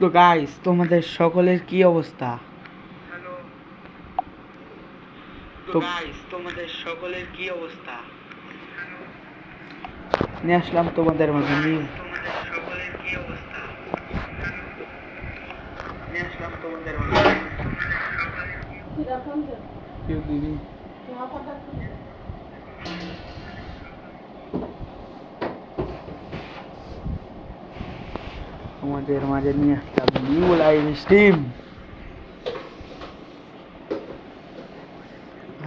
তো গাইস তোমাদের সকলের কি অবস্থা? তো গাইস তোমাদের সকলের কি অবস্থা? নিয়ে আসলাম তোমাদের মাঝে নিয়ে। সকলের কি অবস্থা? নিয়ে আসলাম তোমাদের মাঝে। কেউ দিদি তোমাদের মাঝে নিয়ে আসলাম new live stream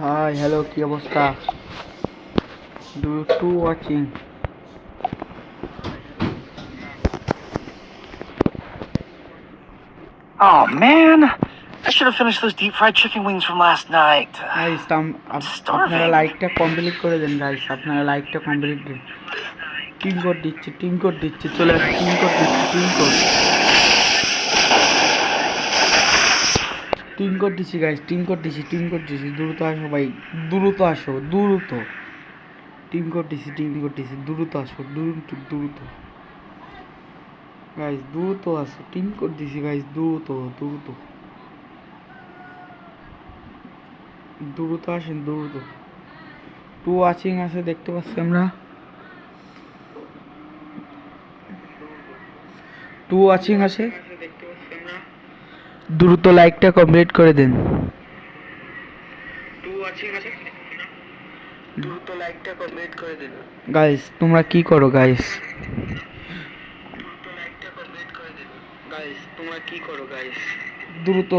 hi hello কি অবস্থা do to watching Oh man, I should have finished those deep fried chicken wings from last night. Guys starving. আপনারা লাইকটা কমপ্লিট করে দেন গাইস আপনারা লাইকটা কমপ্লিট দিন টিম কোড দিচ্ছে টিম কোড দিচ্ছে, চলে আসে টিম কোড দিচ্ছে টিম কোড। টিম কোড দিচ্ছি গাইস টিম কোড দিচ্ছি টিম দিচ্ছি, দ্রুত আসো ভাই, দ্রুত আসো, দ্রুত। টিম দিচ্ছি টিম কোড দিচ্ছি, দ্রুত আসো, দ্রুত দ্রুত। গাইস দ্রুত আসো টিম কোড দিচ্ছি গাইস দ্রুত দ্রুত। দ্রুত আসেন, দ্রুত। টু ওয়াচিং আছে, দেখতে পাচ্ছি আমরা। টু ওয়াচিং আছে। দ্রুত লাইকটা কমপ্লিট করে দিন। টু ওয়াচিং আছে। দ্রুত লাইকটা কমপ্লিট করে দিন। গাইস তোমরা কি করো গাইস দ্রুত লাইকটা কমপ্লিট করে দিন। গাইস তোমরা কি করো গাইস দ্রুত।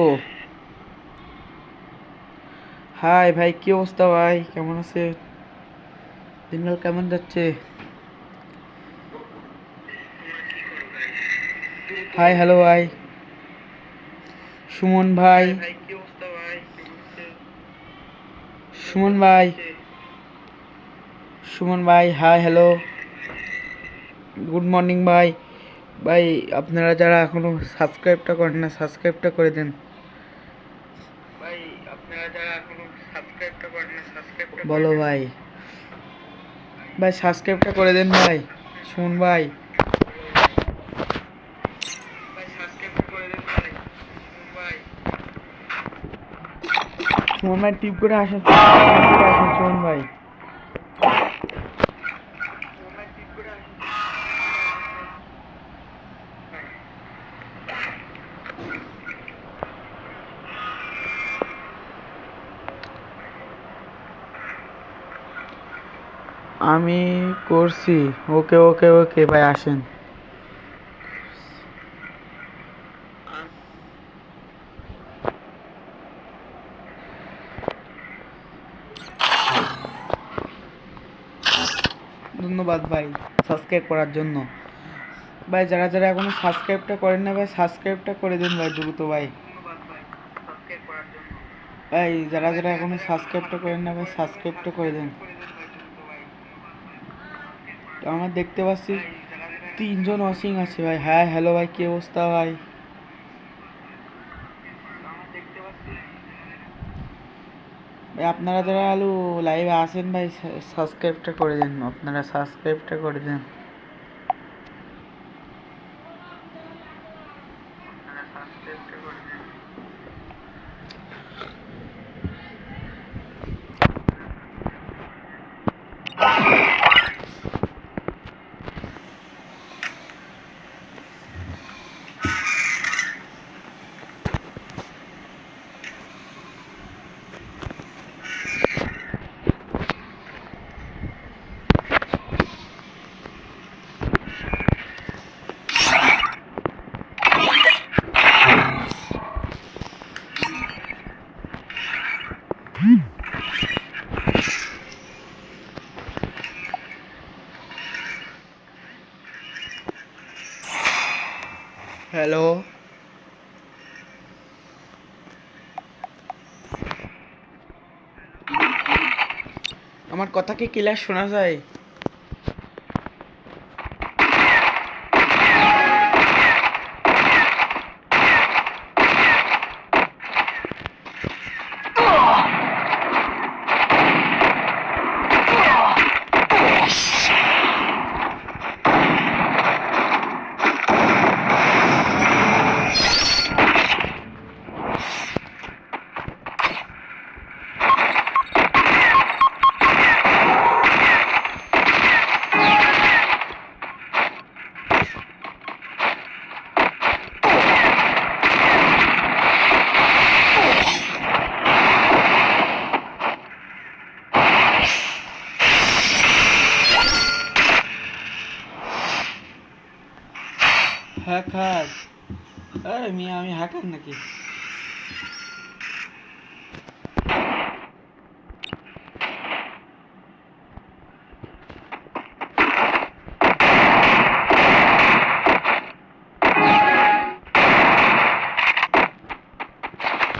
হাই ভাই কি অবস্থা ভাই? কেমন আছে? দিনকাল কেমন যাচ্ছে? হাই হ্যালো ভাই সুমন ভাই। সুমন ভাই। সুমন ভাই হাই হ্যালো গুড মর্নিং ভাই। ভাই আপনারা যারা এখনও সাবস্ক্রাইবটা করেন না সাবস্ক্রাইবটা করে দেন। ভাই আপনারা যারা এখনও সাবস্ক্রাইবটা করেন না সাবস্ক্রাইবটা বলো ভাই। ভাই সাবস্ক্রাইবটা করে দেন ভাই। সুমন ভাই। সুমন ভাই টিপ করে আসেন। সুমন ভাই আমি করছি। ওকে ওকে ওকে ভাই আসেন। ধন্যবাদ ভাই সাবস্ক্রাইব করার জন্য। ভাই, যারা যারা এখনও সাবস্ক্রাইবটা করেন না ভাই, সাবস্ক্রাইবটা করে দিন ভাই দ্রুত ভাই। ভাই, যারা যারা এখনও সাবস্ক্রাইবটা করেন না ভাই, সাবস্ক্রাইবটা করে দেন। তো আমরা দেখতে পাচ্ছি তিনজন ওয়াশিং আছে ভাই। হ্যাঁ হ্যালো ভাই, কি অবস্থা ভাই? আপনারা যারা আলু লাইভে আসেন ভাই সাবস্ক্রাইবটা করে দেন, আপনারা সাবস্ক্রাইবটা করে দেন। সাবস্ক্রাইবটা করে হ্যালো আমার কথা কি ক্লিয়ার শোনা যায়? আরে মিয়া আমি হ্যাকার নাকি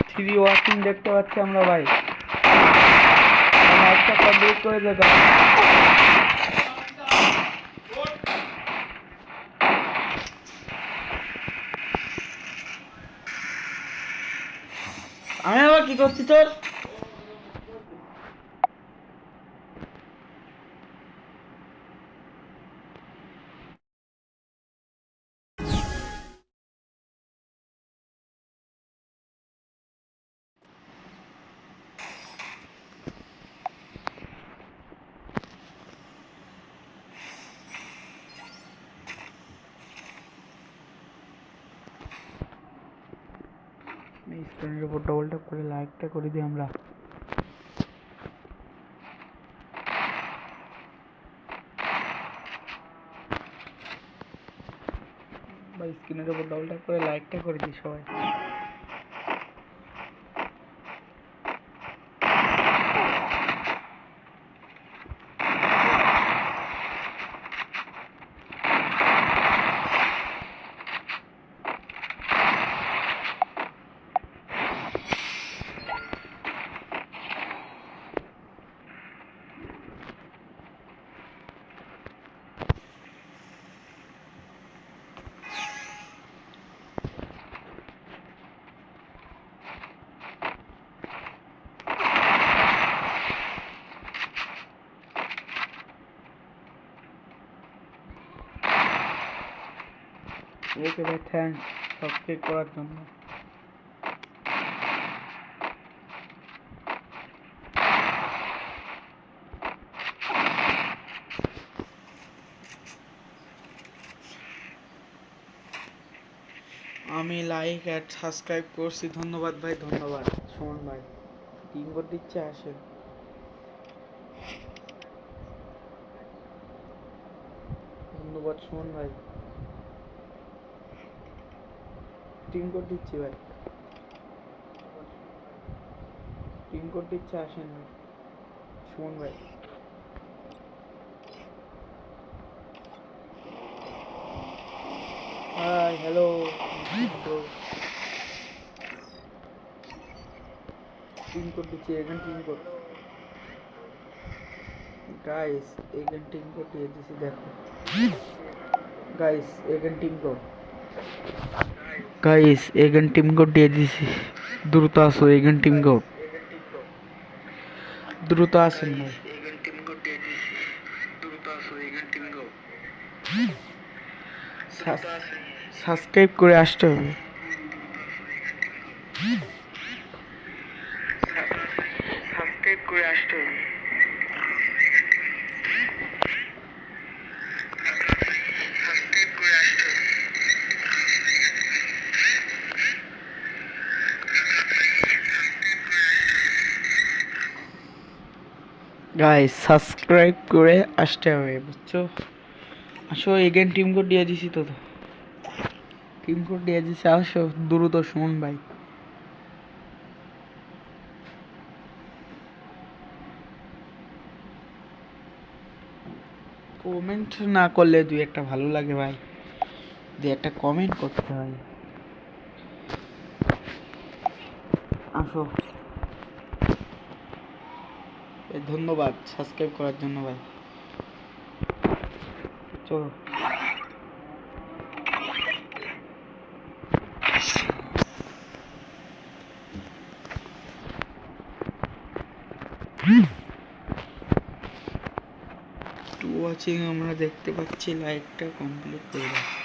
থ্রি ওয়াচিং দেখতে পাচ্ছি আমরা ভাই একটা কমপ্লিট করে দেখা আমি স্ক্রিনের উপর ডবল ট্যাপ করে লাইকটা করে দিই আমরা। বা স্ক্রিনের উপর ডবল ট্যাপ করে লাইকটা করে দিই সবাই। ওকে ভাই থ্যাংক সাবস্ক্রাইব করার জন্য। আমি লাইক অ্যাড সাবস্ক্রাইব করছি। ধন্যবাদ ভাই, ধন্যবাদ। সুমন ভাই তিন কোট দিচ্ছে, আসে। ধন্যবাদ সুমন ভাই। টিম কোড দিচ্ছি ভাই। টিম কোড দিচ্ছে, আসেন ভাই। সুমন ভাই। হাই হ্যালো টিম কোড দিচ্ছি, এখানে টিম কোড গাইস এখানে টিম কোড দিয়ে দিচ্ছি দেখো। গাইস এখানে টিম কোড গাইস এখানে টিম কোড দিয়ে দিছি দ্রুত আসো এখানে টিম কোড দ্রুত আসেন ভাই সাবস্ক্রাইব করে আসতে হবে গাইস সাবস্ক্রাইব করে আসতে হবে, বুঝছ? আসো এগেন টিম কোড দিয়ে দিছি তো টিম কোড দিয়ে দিছি, আসো, দ্রুত শুন ভাই। কমেন্ট না করলে দুই একটা ভালো লাগে ভাই। দুই একটা কমেন্ট করতে হয়। আসো। ধন্যবাদ সাবস্ক্রাইব করার জন্য ভাই। চলো। আমরা দেখতে পাচ্ছি লাইকটা কমপ্লিট করে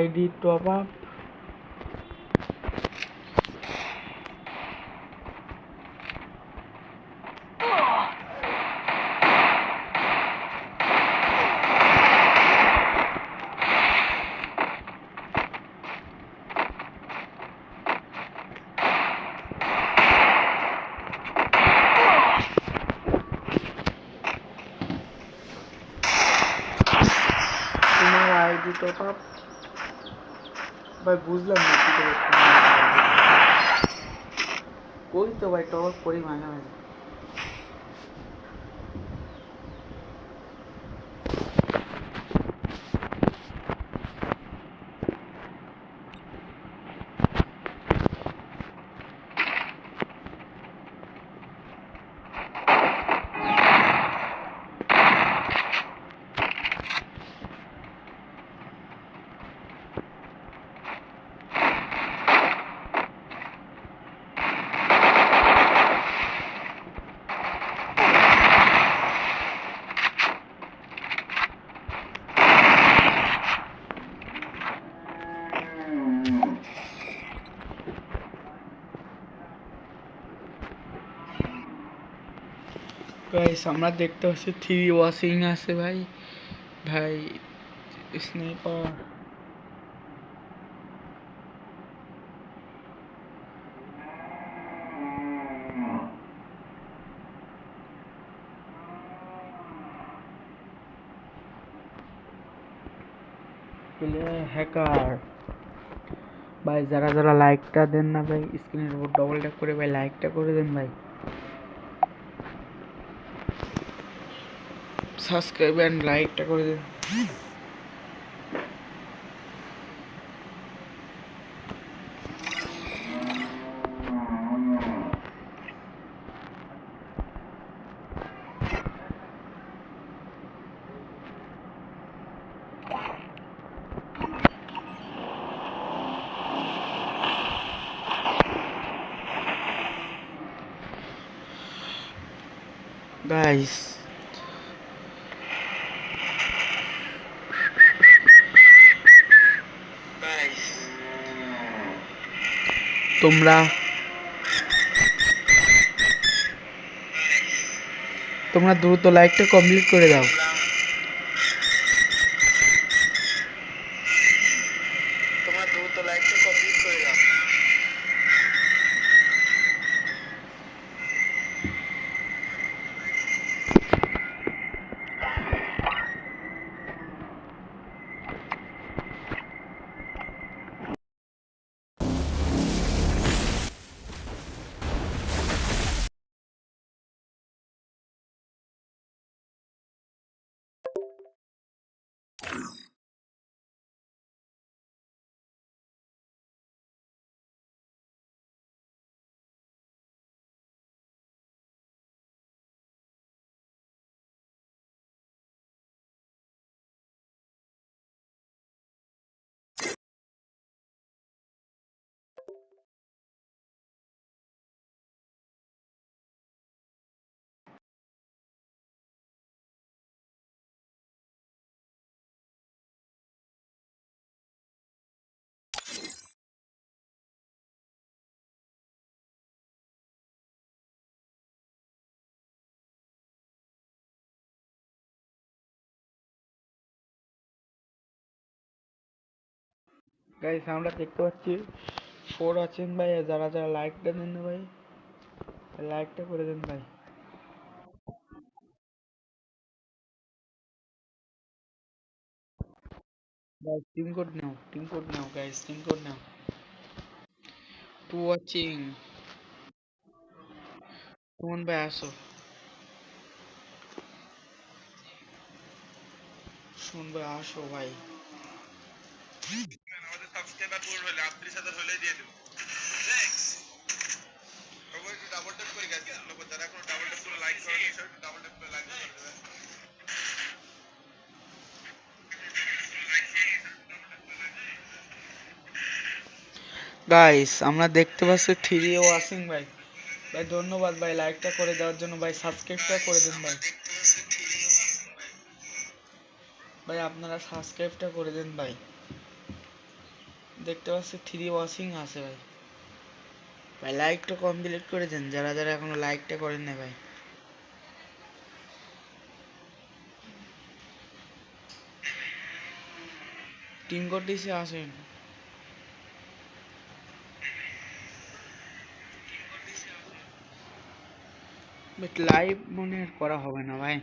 দাও তোমার আইডি টপ আপ তোমার আইডি টপ আপ ভাই বুঝলাম না কি করে ভাই টপ করি মাঝে মাঝে গাইস আমরা দেখতে পাচ্ছি থ্রি ওয়াশিং আছে ভাই ভাই স্নেপার হ্যাকার ভাই যারা যারা লাইকটা দেন না ভাই স্ক্রিনের উপর ডবল ট্যাপ করে ভাই লাইকটা করে দেন ভাই সাবস্ক্রাইব অ্যান্ড লাইকটা করে দিন। Guys তোমরা। তোমরা দ্রুত লাইকটা কমপ্লিট করে দাও। গাইস আমরা দেখতে পাচ্ছি ফোর আছেন ভাই যারা যারা লাইকটা দেন না ভাই লাইকটা করে দেন ভাই। গাইস টিম কোড নাও টিম কোড নাও গাইস টিম কোড নাও। টু ওয়াচিং সুমন ভাই, আসো। ভাই আসো ভাই। সাবস্ক্রাইবার পূরণ হলে আটত্রিশ হাজার হলেই দিয়ে দেবো। সবাই একটু ডাবল ট্যাপ করে গেছে লোক যারা এখনও ডাবল ট্যাপ করে লাইক সবাই একটু ডাবল ট্যাপ করে লাইক করে দেবেন। গাইস আমরা দেখতে পাচ্ছি থ্রি ও ওয়াচিং ভাই। ভাই ধন্যবাদ ভাই লাইকটা করে দেওয়ার জন্য ভাই সাবস্ক্রাইবটা করে দেন ভাই। ভাই। আপনারা সাবস্ক্রাইবটা করে দেন ভাই। দেখতে পাচ্ছি থ্রি ওয়াশিং আছে ভাই। ভাই লাইকটা কমপ্লিট করে দেন যারা যারা এখনও লাইকটা করেন না ভাই। টিম কোড দিছে আসেন। বাট লাইভ মনে করা হবে না ভাই।